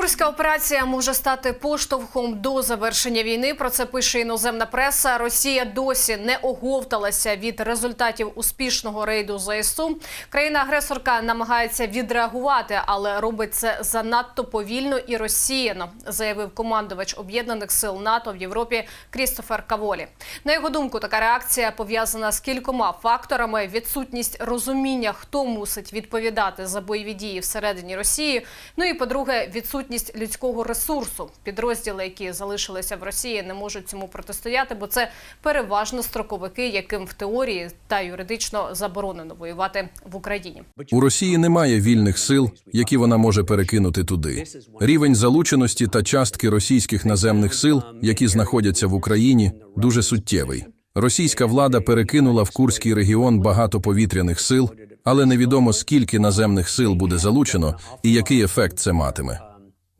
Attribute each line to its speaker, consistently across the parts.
Speaker 1: Курська операція може стати поштовхом до завершення війни. Про це пише іноземна преса. Росія досі не оговталася від результатів успішного рейду ЗСУ. Країна-агресорка намагається відреагувати, але робить це занадто повільно і розсіяно, заявив командувач об'єднаних сил НАТО в Європі Крістофер Каволі. На його думку, така реакція пов'язана з кількома факторами: відсутність розуміння, хто мусить відповідати за бойові дії всередині Росії. Ну і по-друге, відсутність людського ресурсу. Підрозділи, які залишилися в Росії, не можуть цьому протистояти, бо це переважно строковики, яким в теорії та юридично заборонено воювати в Україні.
Speaker 2: У Росії немає вільних сил, які вона може перекинути туди. Рівень залученості та частки російських наземних сил, які знаходяться в Україні, дуже суттєвий. Російська влада перекинула в Курський регіон багато повітряних сил, але невідомо скільки наземних сил буде залучено і який ефект це матиме.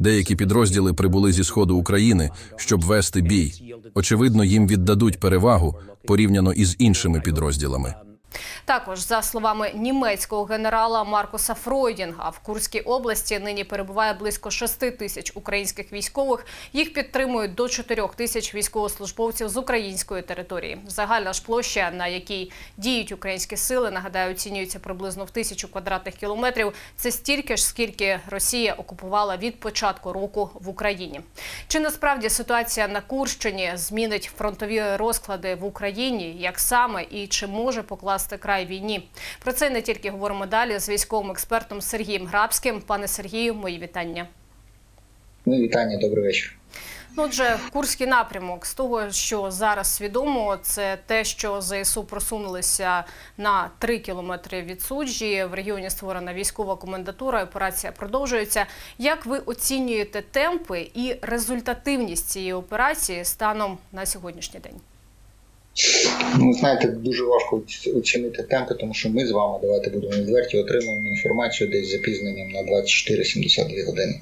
Speaker 2: Деякі підрозділи прибули зі сходу України, щоб вести бій. Очевидно, їм віддадуть перевагу порівняно із іншими підрозділами.
Speaker 1: Також за словами німецького генерала Маркуса Фройдінга, в Курській області нині перебуває близько 6 тисяч українських військових. Їх підтримують до 4 тисяч військовослужбовців з української території. Загальна ж площа, на якій діють українські сили, нагадаю, оцінюється приблизно в тисячу квадратних кілометрів. Це стільки ж, скільки Росія окупувала від початку року в Україні. Чи насправді ситуація на Курщині змінить фронтові розклади в Україні? Як саме і чи може покласти край війні? Про це не тільки говоримо далі з військовим експертом Сергієм Грабським. Пане Сергію, мої вітання.
Speaker 3: Ну, вітання, добрий вечір.
Speaker 1: Ну, Отже, курський напрямок з того, що зараз відомо, це те, що ЗСУ просунулися на 3 кілометри від суджі. В регіоні створена військова комендатура. Операція продовжується. Як ви оцінюєте темпи і результативність цієї операції станом на сьогоднішній день?
Speaker 3: Ну, знаєте, дуже важко оцінити темпи, тому що ми з вами, давайте будемо відверті, отримуємо інформацію десь з запізненням на 24-72 години.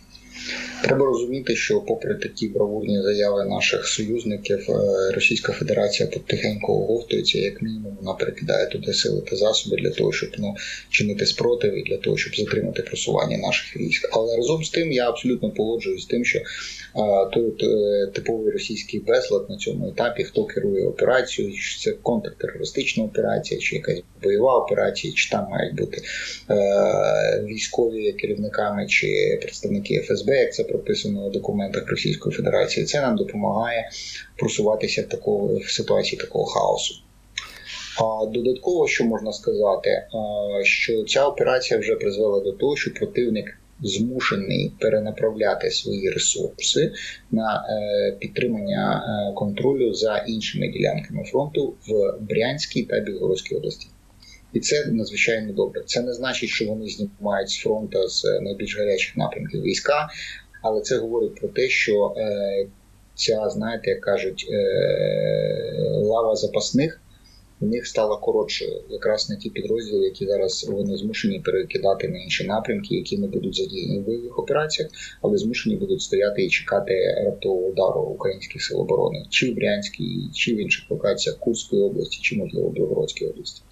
Speaker 3: Треба розуміти, що попри такі бравурні заяви наших союзників, е, Російська Федерація потихеньку оговтується, як мінімум, вона перекидає туди сили та засоби для того, щоб ну, чинити спротив і для того, щоб затримати просування наших військ. Але разом з тим я абсолютно погоджуюсь з тим, що а, тут е, типовий російський безлад на цьому етапі, хто керує операцією, чи це контртерористична операція, чи якась бойова операція, чи там мають бути е, військові керівниками чи представники ФСБ, як це прописано у документах Російської Федерації. Це нам допомагає просуватися в такого в ситуації такого хаосу. Додатково, що можна сказати, що ця операція вже призвела до того, що противник змушений перенаправляти свої ресурси на е, підтримання е, контролю за іншими ділянками фронту в Брянській та Білгородській області. І це надзвичайно добре. Це не значить, що вони знімають з фронту з найбільш гарячих напрямків війська, але це говорить про те, що е, ця, знаєте, як кажуть, е, лава запасних у них стала коротшою, якраз на ті підрозділи, які зараз вони змушені перекидати на інші напрямки, які не будуть задіяні в бойових операціях, але змушені будуть стояти і чекати раптового удару українських сил оборони, чи в Брянській, чи в інших локаціях Курської області, чи можливо Білгородській області.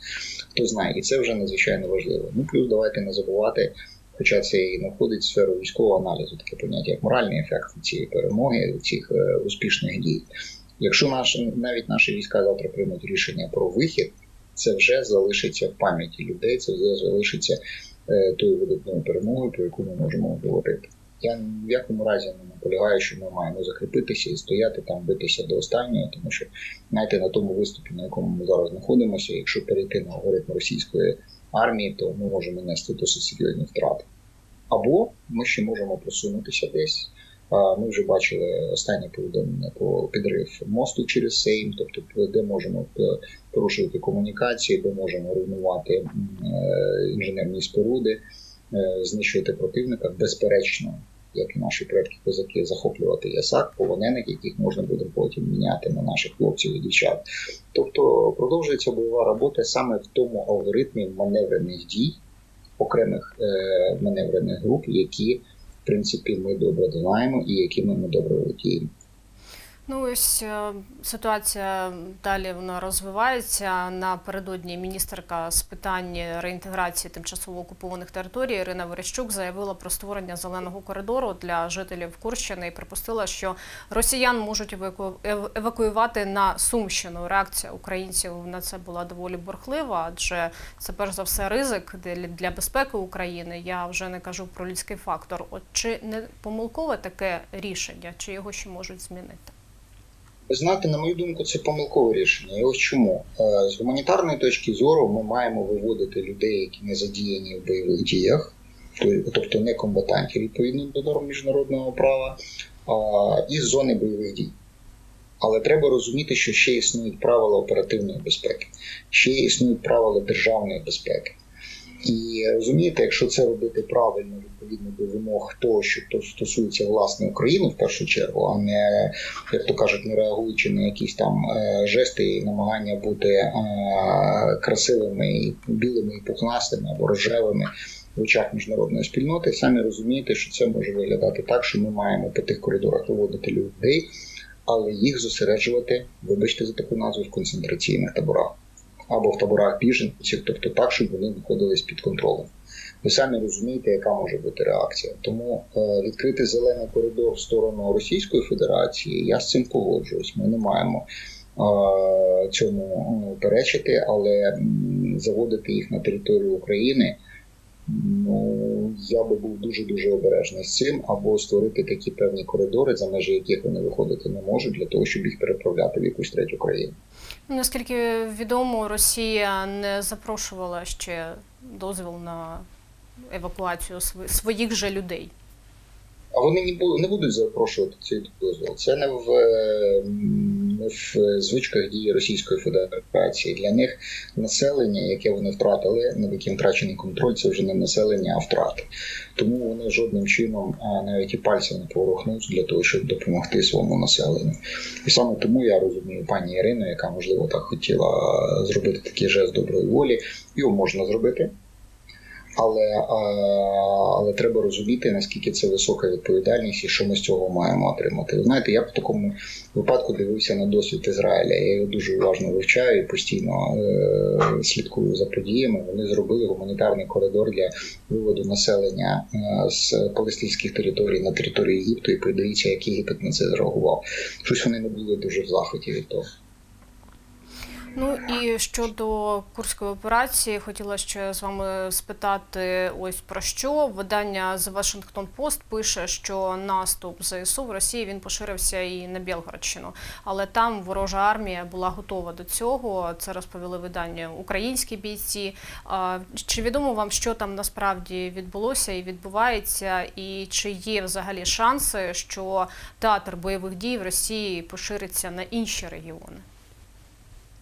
Speaker 3: Хто знає, і це вже надзвичайно важливо. Ну плюс давайте не забувати. Хоча це і не входить в сферу військового аналізу, таке поняття як моральний ефект цієї перемоги, цих е, успішних дій. Якщо наші навіть наші війська завтра приймуть рішення про вихід, це вже залишиться в пам'яті людей, це вже залишиться е, тою видатною перемогою, про яку ми можемо говорити. Я в якому разі не наполягаю, що ми маємо закріпитися і стояти там, битися до останнього, тому що знаєте, на тому виступі, на якому ми зараз знаходимося, якщо перейти на алгоритм російської армії, то ми можемо нести досить серйозні втрати. Або ми ще можемо просунутися десь. Ми вже бачили останнє повідомлення про підрив мосту через Сейм, тобто де можемо порушувати комунікації, де можемо руйнувати інженерні споруди, знищувати противника. Безперечно, як і наші предки козаки, захоплювати ясак, полонених, яких можна буде потім міняти на наших хлопців і дівчат. Тобто продовжується бойова робота саме в тому алгоритмі маневрених дій, окремих маневрених груп, які в принципі, ми добре знаємо і якими ми добре володіємо.
Speaker 1: Ну ось е, ситуація далі вона розвивається. Напередодні міністерка з питань реінтеграції тимчасово окупованих територій Ірина Верещук заявила про створення зеленого коридору для жителів Курщини і припустила, що росіян можуть еваку... евакуювати на Сумщину. Реакція українців на це була доволі бурхлива, адже це перш за все ризик для безпеки України. Я вже не кажу про людський фактор. От чи не помилкове таке рішення, чи його ще можуть змінити?
Speaker 3: Ви знаєте, на мою думку, це помилкове рішення. І ось чому Е, з гуманітарної точки зору ми маємо виводити людей, які не задіяні в бойових діях, тобто не комбатантів відповідно до норм міжнародного права, із зони бойових дій. Але треба розуміти, що ще існують правила оперативної безпеки, ще існують правила державної безпеки. І розумієте, якщо це робити правильно відповідно до вимог того, що то стосується власне України в першу чергу, а не як то кажуть, не реагуючи на якісь там е, жести і намагання бути е, красивими і білими і пухнастими або рожевими в очах міжнародної спільноти, самі розумієте, що це може виглядати так, що ми маємо по тих коридорах виводити людей, але їх зосереджувати, вибачте за таку назву, в концентраційних таборах або в таборах біженців, тобто так, щоб вони знаходились під контролем. Ви самі розумієте, яка може бути реакція. Тому е, відкрити зелений коридор в сторону Російської Федерації, я з цим погоджуюсь. Ми не маємо е, цьому перечити, але заводити їх на територію України. Ну, я би був дуже дуже обережний з цим, або створити такі певні коридори, за межі яких вони виходити не можуть, для того, щоб їх переправляти в якусь третю країну.
Speaker 1: Ну, Наскільки відомо, Росія не запрошувала ще дозвіл на евакуацію своїх же людей.
Speaker 3: А вони не бу- не будуть запрошувати цей дозвіл. Це не в, е, не в звичках дії Російської Федерації. Для них населення, яке вони втратили, над яким втрачений контроль, це вже не населення, а втрати. Тому вони жодним чином навіть і пальцем не поворухнуть для того, щоб допомогти своєму населенню. І саме тому я розумію пані Ірину, яка можливо так хотіла зробити такий жест доброї волі. Його можна зробити. Але, але треба розуміти, наскільки це висока відповідальність і що ми з цього маємо отримати. Ви знаєте, я в такому випадку дивився на досвід Ізраїля. Я його дуже уважно вивчаю і постійно е, слідкую за подіями. Вони зробили гуманітарний коридор для виводу населення е, з палестинських територій на територію Єгипту. І подивіться, як Єгипет на це зреагував. Щось вони не були дуже в захваті від того.
Speaker 1: Ну і щодо курської операції, хотіла ще з вами спитати ось про що. Видання The Washington Post пише, що наступ ЗСУ в Росії він поширився і на Білгородщину, але там ворожа армія була готова до цього. Це розповіли видання українські бійці. Чи відомо вам, що там насправді відбулося і відбувається, і чи є взагалі шанси, що театр бойових дій в Росії пошириться на інші регіони?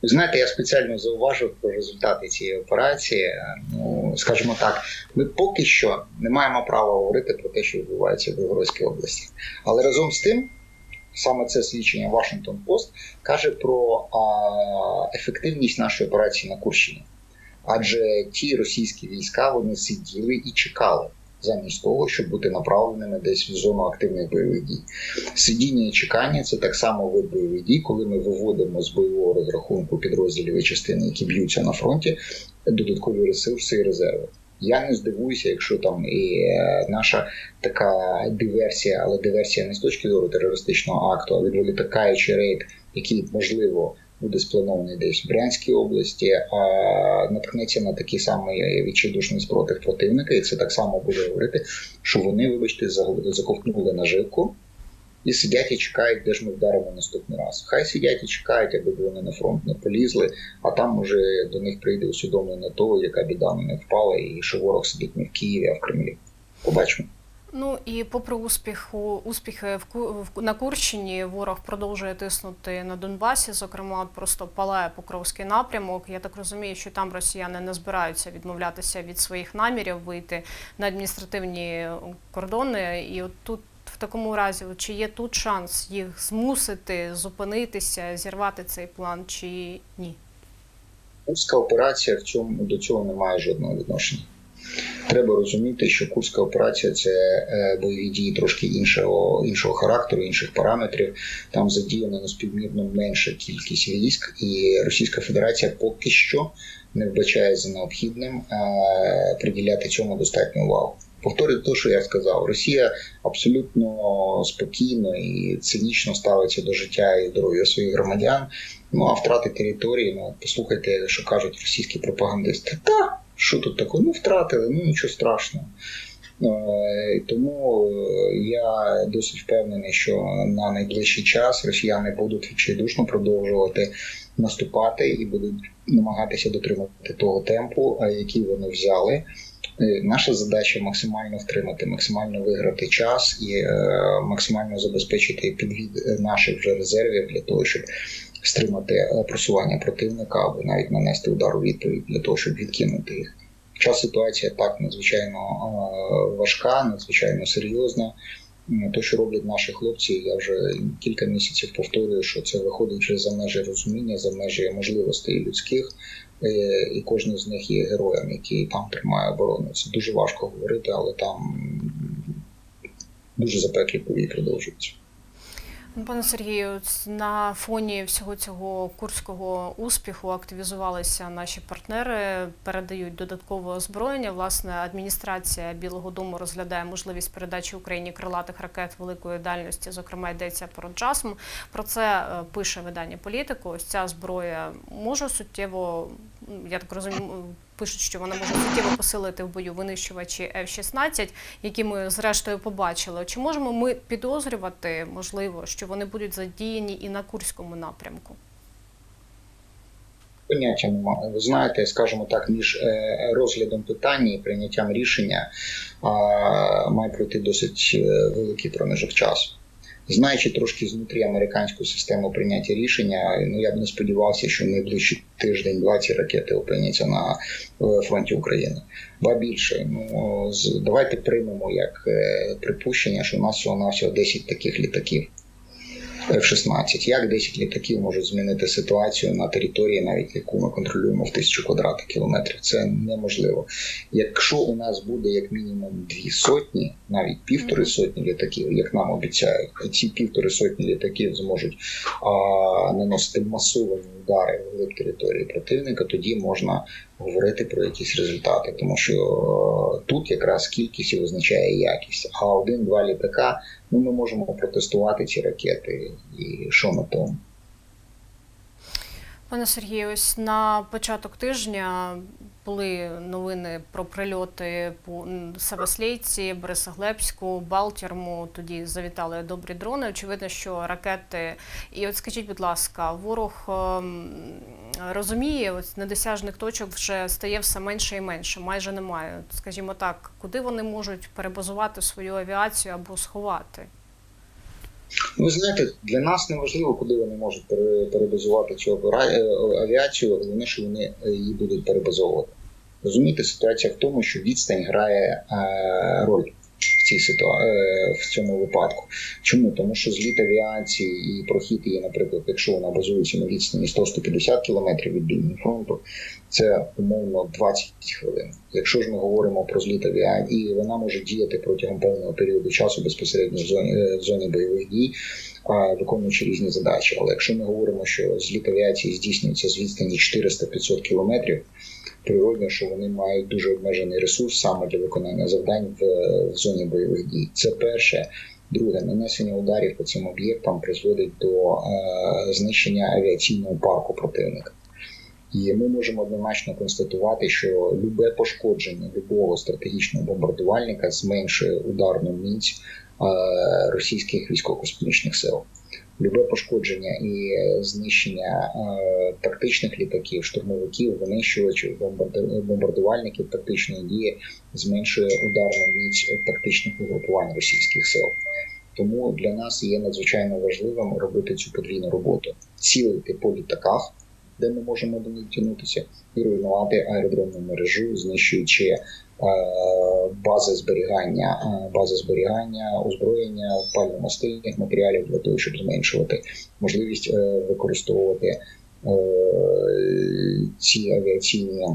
Speaker 3: Знаєте, я спеціально зауважив про результати цієї операції. Ну, скажімо так, ми поки що не маємо права говорити про те, що відбувається в Білгородській області. Але разом з тим, саме це свідчення Washington Post каже про а, ефективність нашої операції на Курщині. Адже ті російські війська вони сиділи і чекали. Замість того, щоб бути направленими десь в зону активних бойових дій. Сидіння і чекання це так само вид бойових дій, коли ми виводимо з бойового розрахунку підрозділів і частини, які б'ються на фронті, додаткові ресурси і резерви. Я не здивуюся, якщо там і е, наша така диверсія, але диверсія не з точки зору терористичного акту, а відволікаючи рейд, який можливо буде спланований десь в Брянській області, а наткнеться на такий самий відчайдушний спротив противника, і це так само буде говорити, що вони, вибачте, заковтнули наживку і сидять і чекають, де ж ми вдаримо наступний раз. Хай сидять і чекають, аби вони на фронт не полізли, а там уже до них прийде усвідомлення того, яка біда на них впала, і що ворог сидить не в Києві, а в Кремлі. Побачимо.
Speaker 1: Ну і попри успіху успіхи в на Курщині, ворог продовжує тиснути на Донбасі. Зокрема, просто палає Покровський напрямок. Я так розумію, що там росіяни не збираються відмовлятися від своїх намірів вийти на адміністративні кордони. І от тут в такому разі, чи є тут шанс їх змусити зупинитися, зірвати цей план, чи ні?
Speaker 3: Курська операція в цьому до цього не має жодного відношення. Треба розуміти, що Курська операція це е, бойові дії трошки іншого, іншого характеру, інших параметрів. Там задіяно на співмірно менша кількість військ, і Російська Федерація поки що не вбачає за необхідним е, приділяти цьому достатньо увагу. Повторюю те, що я сказав, Росія абсолютно спокійно і цинічно ставиться до життя і здоров'я своїх громадян. Ну а втрати території, ну послухайте, що кажуть російські пропагандисти. Та що тут такого? Ну втратили, ну нічого страшного. Е, Тому е, я досить впевнений, що на найближчий час росіяни будуть відчайдушно продовжувати наступати і будуть намагатися дотримати того темпу, е, який вони взяли. Наша задача максимально втримати, максимально виграти час і максимально забезпечити підвід наших вже резервів для того, щоб стримати е, просування противника або навіть нанести удар у відповідь для того, щоб відкинути їх. Хоча ситуація так надзвичайно е, важка, надзвичайно серйозна. То, що роблять наші хлопці, я вже кілька місяців повторюю, що це виходить вже за межі розуміння, за межі можливостей людських, Е, і кожен з них є героєм, який там тримає оборону. Це дуже важко говорити, але там дуже запеклі події продовжуються.
Speaker 1: Ну, Пане Сергію, на фоні всього цього курського успіху активізувалися наші партнери, передають додаткове озброєння. Власне, адміністрація Білого Дому розглядає можливість передачі Україні крилатих ракет великої дальності. Зокрема, йдеться про джасм. Про це е, пише видання політику. Ось ця зброя може суттєво, я так розумію, пишуть, що вона може суттєво посилити в бою винищувачі F-16, які ми зрештою побачили. Чи можемо ми підозрювати, можливо, що вони будуть задіяні і на Курському напрямку?
Speaker 3: Поняття. Ви знаєте, скажімо так, між е, розглядом питання і прийняттям рішення має пройти досить е, великий проміжок часу. Знаючи трошки знутрі американську систему прийняття рішення, ну я б не сподівався, що найближчі тиждень-два ці ракети опиняться на е, фронті України. Ба більше, ну давайте приймемо як е, припущення, що у нас всього навсього 10 таких літаків. F-16. Як 10 літаків можуть змінити ситуацію на території, навіть яку ми контролюємо в тисячу квадратних кілометрів? Це неможливо. Якщо у нас буде як мінімум дві сотні, навіть півтори сотні літаків, як нам обіцяють, ці півтори сотні літаків зможуть а, наносити масовані удари в глиб території противника, тоді можна говорити про якісь результати, тому що е, тут якраз кількість і визначає якість. А один-два літака ну ми можемо протестувати ці ракети, і що на тому.
Speaker 1: Пане Сергію, ось на початок тижня були новини про прильоти по м, Савослейці, Борисоглебську, Балтірму. Тоді завітали добрі дрони. Очевидно, що ракети. І от скажіть, будь ласка, ворог ем, розуміє, ось недосяжних точок вже стає все менше і менше, майже немає. Скажімо так, куди вони можуть перебазувати свою авіацію або сховати?
Speaker 3: Ну, знаєте, для нас не важливо, куди вони можуть пере- перебазувати цю е, авіацію, головне, що вони е, її будуть перебазовувати. Розумієте, ситуація в тому, що відстань грає е, роль цій ситуа- е, в цьому випадку. Чому? Тому що зліт авіації і прохід її, наприклад, якщо вона базується на відстані 100-150 км від лінії фронту, це умовно 20 хвилин. Якщо ж ми говоримо про зліт авіації, і вона може діяти протягом певного періоду часу безпосередньо в зоні, е, в зоні бойових дій, виконуючи різні задачі. Але якщо ми говоримо, що зліт авіації здійснюється з відстані 400-500 кілометрів, природно, що вони мають дуже обмежений ресурс саме для виконання завдань в, в зоні бойових дій. Це перше. Друге, нанесення ударів по цим об'єктам призводить до е, знищення авіаційного парку противника. І ми можемо однозначно констатувати, що любе пошкодження любого стратегічного бомбардувальника зменшує ударну міць е, російських військово-космічних сил. Любе пошкодження і е, знищення е, тактичних літаків, штурмовиків, винищувачів, бомбарду- бомбардувальників тактичної дії зменшує ударну міць тактичних угрупувань російських сил. Тому для нас є надзвичайно важливим робити цю подвійну роботу: цілити по літаках, де ми можемо до них тягнутися, і руйнувати аеродромну мережу, знищуючи бази зберігання, е, бази зберігання, озброєння, пально-мастильних матеріалів для того, щоб зменшувати можливість е, використовувати е, ці авіаційні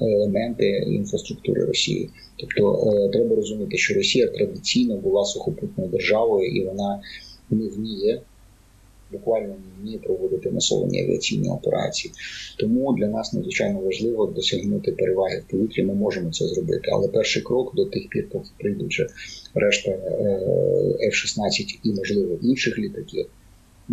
Speaker 3: елементи інфраструктури Росії. Тобто е, треба розуміти, що Росія традиційно була сухопутною державою, і вона не вміє. Буквально не проводити масовані авіаційні операції. Тому для нас надзвичайно важливо досягнути переваги в повітрі. Ми можемо це зробити. Але перший крок до тих пір, поки прийдуть вже решта е, F-16 і, можливо, інших літаків, е,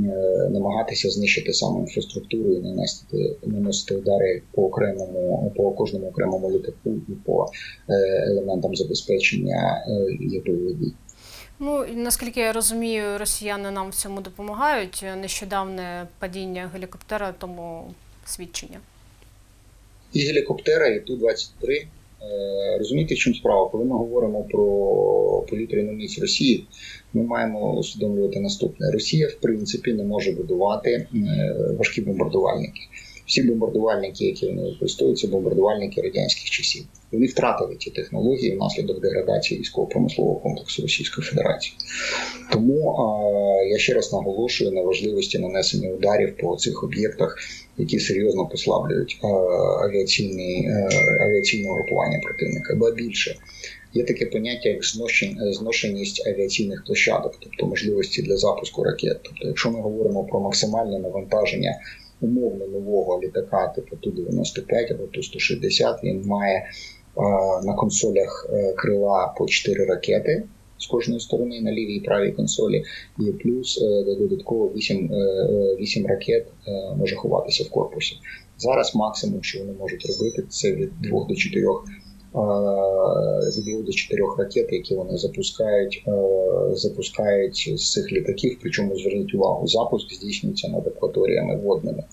Speaker 3: намагатися знищити саме інфраструктуру і нанести наносити удари по окремому по кожному окремому літаку і по е, елементам забезпечення е, бойових.
Speaker 1: Ну наскільки я розумію, росіяни нам в цьому допомагають. Нещодавне падіння гелікоптера тому свідчення.
Speaker 3: і гелікоптера, і Ту-23. Е, Розумієте, в чому справа? Коли ми говоримо про повітряну міць Росії, ми маємо усвідомлювати наступне: Росія, в принципі, не може будувати е, важкі бомбардувальники. Всі бомбардувальники, які вони використовують, це бомбардувальники радянських часів. Вони втратили ці технології внаслідок деградації військово-промислового комплексу Російської Федерації. Тому а, я ще раз наголошую на важливості нанесення ударів по цих об'єктах, які серйозно послаблюють а, авіаційний, а, авіаційне групування противника. Ба більше є таке поняття як зношен- зношеність авіаційних площадок, тобто можливості для запуску ракет. Тобто, якщо ми говоримо про максимальне навантаження умовно нового літака, типу Ту-95 або Ту-160, він має а, на консолях е, крила по 4 ракети з кожної сторони на лівій і правій консолі, і плюс е, додатково 8, 8 ракет е, може ховатися в корпусі. Зараз максимум, що вони можуть робити, це від 2 до 4 від 2 до 4 ракет, які вони запускають, е, запускають з цих літаків. Причому зверніть увагу, запуск здійснюється над акваторіями водними,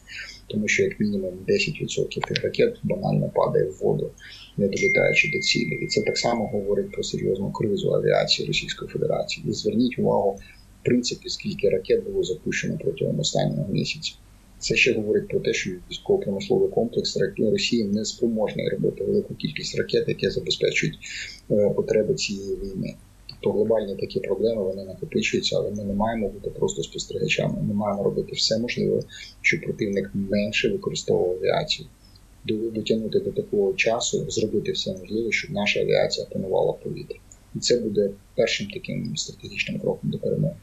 Speaker 3: тому що як мінімум 10% тих ракет банально падає в воду, не долітаючи до цілі. І це так само говорить про серйозну кризу авіації Російської Федерації. І зверніть увагу, в принципі, скільки ракет було запущено протягом останнього місяця. Це ще говорить про те, що військово-промисловий комплекс Росії не спроможний робити велику кількість ракет, які забезпечують е, потреби цієї війни. Тобто глобальні такі проблеми вони накопичуються, але ми не маємо бути просто спостерігачами. Ми маємо робити все можливе, щоб противник менше використовував авіацію. Дотягнути до такого часу, зробити все можливе, щоб наша авіація панувала в повітрі. І це буде першим таким стратегічним кроком до перемоги.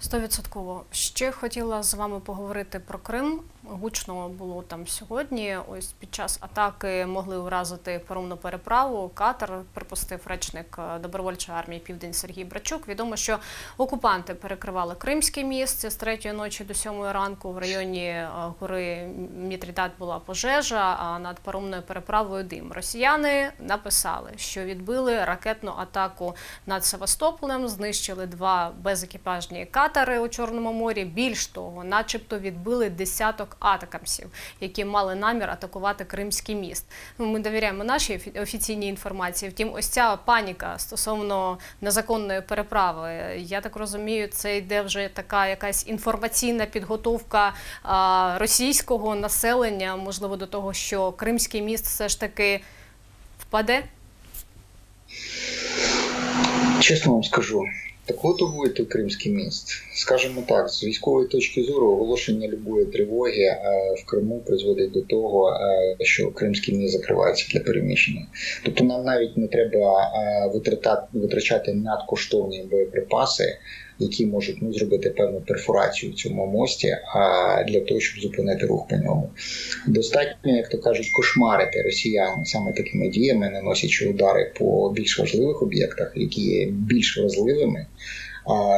Speaker 1: Стовідсотково. Ще хотіла з вами поговорити про Крим. Гучно було там сьогодні. Ось під час атаки могли вразити паромну переправу. Катер припустив речник е, добровольчої армії Південь Сергій Брачук. Відомо, що окупанти перекривали Кримське місце з третьої ночі до сьомої ранку. В районі е, гори Мітрідат була пожежа, а над паромною переправою дим. Росіяни написали, що відбили ракетну атаку над Севастополем, знищили два безекіпажні катери у Чорному морі. Більш того, начебто відбили десяток атакамсів, які мали намір атакувати Кримський міст. Ну, Ми довіряємо нашій офіційній інформації. Втім, ось ця паніка стосовно незаконної переправи. Я так розумію, це йде вже така якась інформаційна підготовка російського населення, можливо, до того, що Кримський міст все ж таки впаде.
Speaker 3: Чесно вам скажу, такого в Кримський міст. Скажімо так, з військової точки зору оголошення любої тривоги е, в Криму призводить до того, е, що Кримський міст закривається для переміщення. Тобто нам навіть не треба е, витрачати надкоштовні боєприпаси, які можуть ну, зробити певну перфорацію в цьому мості, а для того, щоб зупинити рух по ньому. Достатньо, як то кажуть, кошмарити росіян саме такими діями, наносячи удари по більш важливих об'єктах, які є більш вразливими,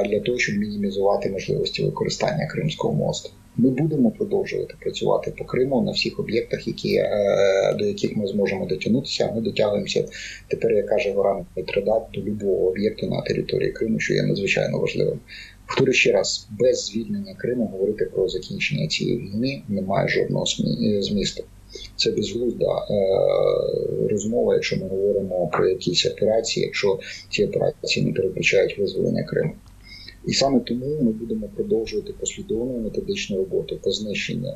Speaker 3: для того, щоб мінімізувати можливості використання Кримського мосту. Ми будемо продовжувати працювати по Криму на всіх об'єктах, які, е, до яких ми зможемо дотягнутися. Ми дотягуємося тепер, як каже Горан Петродат, до любого об'єкту на території Криму, що є надзвичайно важливим. Повторю ще раз, без звільнення Криму говорити про закінчення цієї війни немає жодного е, змісту. Це безглузда е, розмова, якщо ми говоримо про якісь операції, якщо ці операції не передбачають визволення Криму. І саме тому ми будемо продовжувати послідовну методичну роботу по знищенню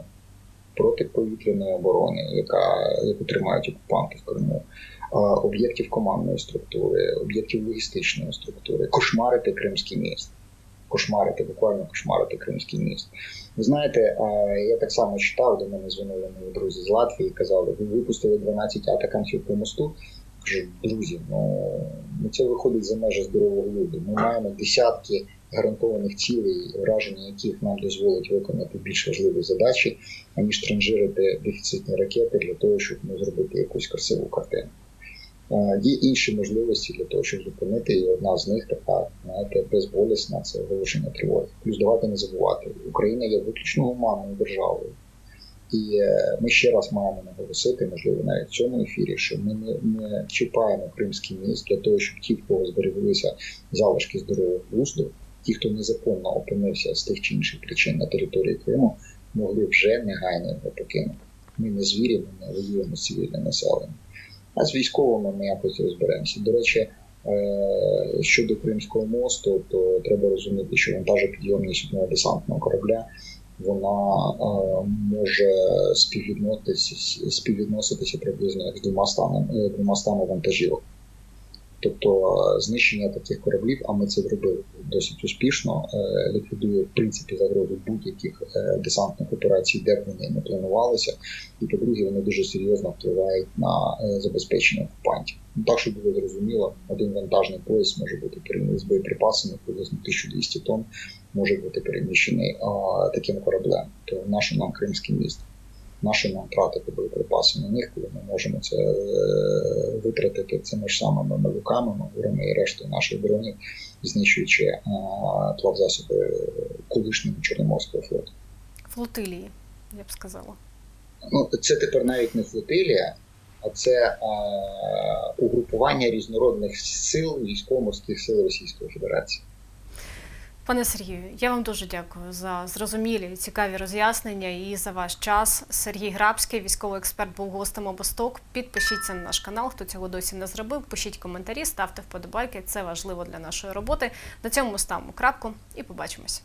Speaker 3: протиповітряної оборони, яка, яку тримають окупанти в Криму, об'єктів командної структури, об'єктів логістичної структури, кошмарити Кримський міст. кошмарити, буквально кошмарити Кримський міст. Ви знаєте, я так само читав, до мене дзвонили мої друзі з Латвії і казали, ви випустили 12 атакамців по мосту. Кажу, друзі, ну ну, це виходить за межі здорового глузду. Ми маємо десятки гарантованих цілей, враження яких нам дозволить виконати більш важливі задачі, аніж транжирити дефіцитні ракети для того, щоб ну, зробити якусь красиву картину. Є інші можливості для того, щоб зупинити, і одна з них така, знаєте, безболісна це оголошення тривоги. Плюс давайте не забувати, Україна є виключно гуманною державою. І е, ми ще раз маємо наголосити, можливо, навіть в цьому ефірі, що ми не, не чіпаємо кримський міст для того, щоб ті, в кого збереглися залишки здорового глузду, ті, хто незаконно опинився з тих чи інших причин на території Криму, могли вже негайно його покинути. Ми не звірі, ми не воюємо з цивільним населенням. А з військовими ми якось розберемося. До речі, е, щодо Кримського мосту, то треба розуміти, що вантажопідйомність одного десантного корабля вона е, може співвідноситися, співвідноситися приблизно як з двома станами, двома станами вантажівок. Тобто е, знищення таких кораблів, а ми це зробили досить успішно, е, ліквідує в принципі загрозу будь-яких е, десантних операцій, де б вони не планувалися. І по-друге, вони дуже серйозно впливають на забезпечення окупантів. Ну, так, щоб було зрозуміло, один вантажний поїзд може бути переміщений з боєприпасами, приблизно 1200 тонн, може бути переміщений таким кораблем. То наше нам Кримське місто. Наше нам тратити боєприпаси на них, коли ми можемо це е, витратити цими ж самими малюками, магурами і рештою наших дронів, знищуючи е, плавзасоби колишнього Чорноморського флоту.
Speaker 1: Флотилії, я б сказала.
Speaker 3: Ну, це тепер навіть не флотилія, а це е, угрупування різнородних сил військово-морських сил Російської Федерації.
Speaker 1: Пане Сергію, я вам дуже дякую за зрозумілі цікаві роз'яснення і за ваш час. Сергій Грабський, військовий експерт, був гостем обосток. Підпишіться на наш канал, хто цього досі не зробив. Пишіть коментарі, ставте вподобайки. Це важливо для нашої роботи. На цьому ставимо крапку і побачимось.